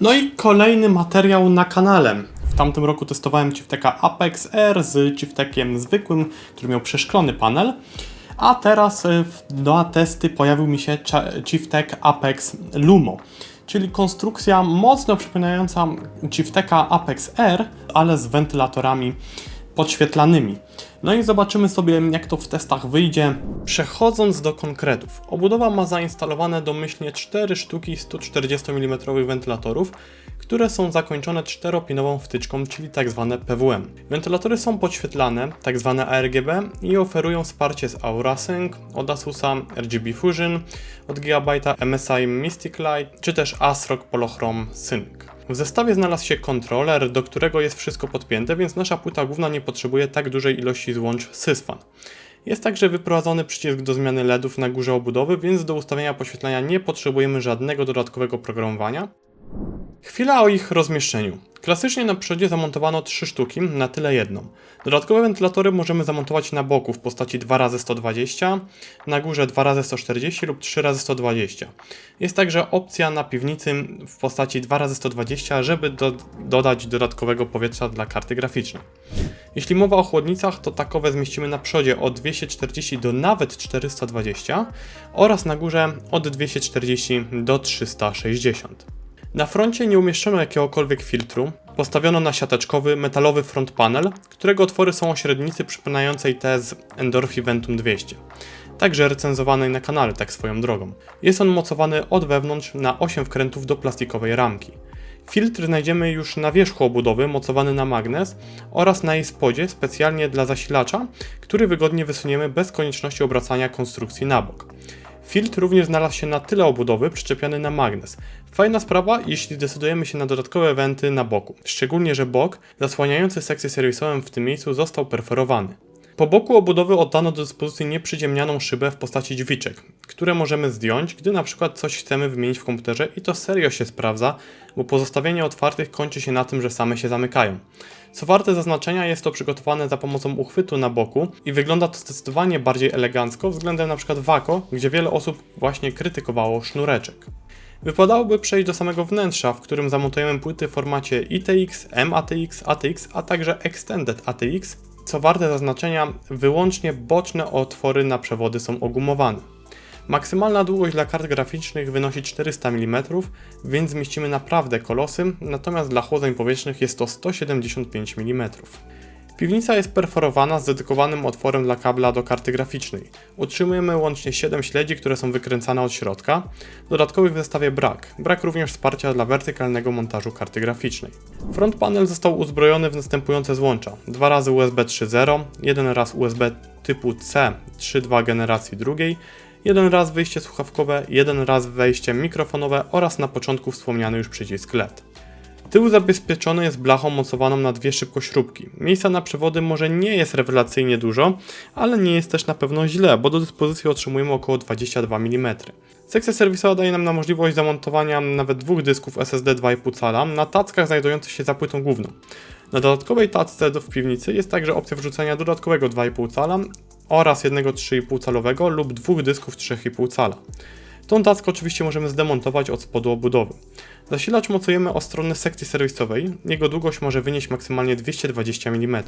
No i kolejny materiał na kanale. W tamtym roku testowałem Cifteka Apex R z Ciftekiem zwykłym, który miał przeszklony panel. A teraz w- na testy pojawił mi się Ciftek Apex Lumo, czyli konstrukcja mocno przypominająca Cifteka Apex R, ale z wentylatorami podświetlanymi. No i zobaczymy sobie, jak to w testach wyjdzie. Przechodząc do konkretów. Obudowa ma zainstalowane domyślnie 4 sztuki 140 mm wentylatorów, które są zakończone czteropinową wtyczką, czyli tak zwane PWM. Wentylatory są podświetlane, tak zwane ARGB i oferują wsparcie z AuraSync, od Asusa RGB Fusion, od Gigabyte'a MSI Mystic Light, czy też ASRock Polychrome Sync. W zestawie znalazł się kontroler, do którego jest wszystko podpięte, więc nasza płyta główna nie potrzebuje tak dużej ilości złącz Sysfan. Jest także wyprowadzony przycisk do zmiany LEDów na górze obudowy, więc do ustawienia poświetlenia nie potrzebujemy żadnego dodatkowego programowania. Chwila o ich rozmieszczeniu. Klasycznie na przodzie zamontowano 3 sztuki, na tyle jedną. Dodatkowe wentylatory możemy zamontować na boku w postaci 2x120, na górze 2x140 lub 3x120. Jest także opcja na piwnicy w postaci 2x120, żeby do, dodać dodatkowego powietrza dla karty graficznej. Jeśli mowa o chłodnicach, to takowe zmieścimy na przodzie od 240 do nawet 420 oraz na górze od 240 do 360. Na froncie nie umieszczono jakiegokolwiek filtru, postawiono na siateczkowy, metalowy front panel, którego otwory są o średnicy przypominającej te z Ventum 200. Także recenzowanej na kanale, tak swoją drogą. Jest on mocowany od wewnątrz na 8 wkrętów do plastikowej ramki. Filtr znajdziemy już na wierzchu obudowy, mocowany na magnes oraz na jej spodzie specjalnie dla zasilacza, który wygodnie wysuniemy bez konieczności obracania konstrukcji na bok. Filtr również znalazł się na tyle obudowy przyczepiony na magnes. Fajna sprawa, jeśli decydujemy się na dodatkowe wenty na boku. Szczególnie, że bok zasłaniający sekcję serwisową w tym miejscu został perforowany. Po boku obudowy oddano do dyspozycji nieprzyziemnianą szybę w postaci drzwiczek, które możemy zdjąć, gdy na przykład coś chcemy wymienić w komputerze i to serio się sprawdza, bo pozostawienie otwartych kończy się na tym, że same się zamykają. Co warte zaznaczenia, jest to przygotowane za pomocą uchwytu na boku i wygląda to zdecydowanie bardziej elegancko względem np. Wako, gdzie wiele osób właśnie krytykowało sznureczek. Wypadałoby przejść do samego wnętrza, w którym zamontujemy płyty w formacie ITX, MATX, ATX, a także Extended ATX. Co warte zaznaczenia, wyłącznie boczne otwory na przewody są ogumowane. Maksymalna długość dla kart graficznych wynosi 400 mm, więc zmieścimy naprawdę kolosy, natomiast dla chłodzeń powietrznych jest to 175 mm. Piwnica jest perforowana z dedykowanym otworem dla kabla do karty graficznej. Utrzymujemy łącznie 7 śledzi, które są wykręcane od środka. Dodatkowych w zestawie brak. Brak również wsparcia dla wertykalnego montażu karty graficznej. Front panel został uzbrojony w następujące złącza. Dwa razy USB 3.0, jeden raz USB typu C 3.2 generacji drugiej, jeden raz wyjście słuchawkowe, jeden raz wejście mikrofonowe oraz na początku wspomniany już przycisk LED. Tył zabezpieczony jest blachą mocowaną na dwie szybkośrubki. Miejsca na przewody może nie jest rewelacyjnie dużo, ale nie jest też na pewno źle, bo do dyspozycji otrzymujemy około 22 mm. Sekcja serwisowa daje nam na możliwość zamontowania nawet dwóch dysków SSD 2,5 cala na tackach znajdujących się za płytą główną. Na dodatkowej tacce do w piwnicy jest także opcja wrzucenia dodatkowego 2,5 cala oraz jednego 3,5 calowego lub dwóch dysków 3,5 cala. Tą tackę oczywiście możemy zdemontować od spodu obudowy. Zasilacz mocujemy o stronę sekcji serwisowej. Jego długość może wynieść maksymalnie 220 mm.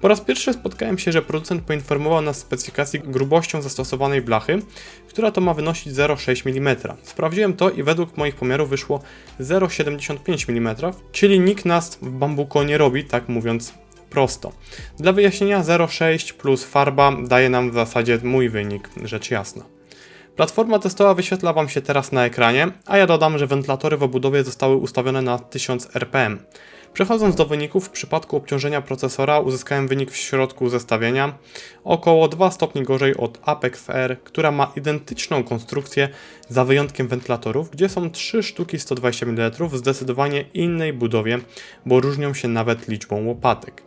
Po raz pierwszy spotkałem się, że producent poinformował nas w specyfikacji grubością zastosowanej blachy, która to ma wynosić 0,6 mm. Sprawdziłem to i według moich pomiarów wyszło 0,75 mm, czyli nikt nas w bambuko nie robi, tak mówiąc prosto. Dla wyjaśnienia 0,6 plus farba daje nam w zasadzie mój wynik, rzecz jasna. Platforma testowa wyświetla Wam się teraz na ekranie, a ja dodam, że wentylatory w obudowie zostały ustawione na 1000 RPM. Przechodząc do wyników, w przypadku obciążenia procesora uzyskałem wynik w środku zestawienia około 2 stopni gorzej od Apex R, która ma identyczną konstrukcję za wyjątkiem wentylatorów, gdzie są 3 sztuki 120 mm w zdecydowanie innej budowie, bo różnią się nawet liczbą łopatek.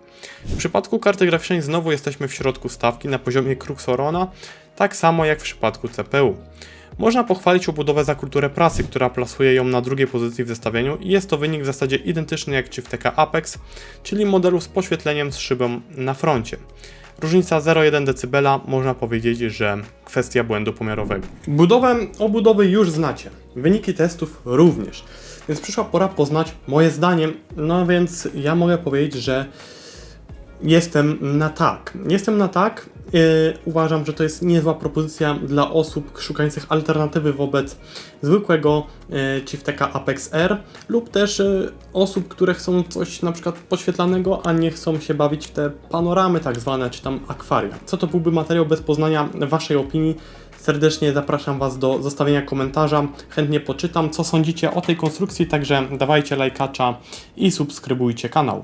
W przypadku karty graficznej znowu jesteśmy w środku stawki na poziomie Cruxorona, tak samo jak w przypadku CPU. Można pochwalić obudowę za kulturę prasy, która plasuje ją na drugiej pozycji w zestawieniu i jest to wynik w zasadzie identyczny jak w TK Apex, czyli modelu z poświetleniem z szybą na froncie. Różnica 0,1 dB można powiedzieć, że kwestia błędu pomiarowego. Budowę obudowy już znacie, wyniki testów również. więc przyszła pora poznać moje zdanie. No więc ja mogę powiedzieć, że jestem na tak. Jestem na tak. Yy, uważam, że to jest niezła propozycja dla osób szukających alternatywy wobec zwykłego yy, Chiefteka Apex R lub też yy, osób, które chcą coś na przykład poświetlanego, a nie chcą się bawić w te panoramy tak zwane, czy tam akwaria. Co to byłby materiał bez poznania Waszej opinii? Serdecznie zapraszam Was do zostawienia komentarza. Chętnie poczytam, co sądzicie o tej konstrukcji, także dawajcie lajkacza i subskrybujcie kanał.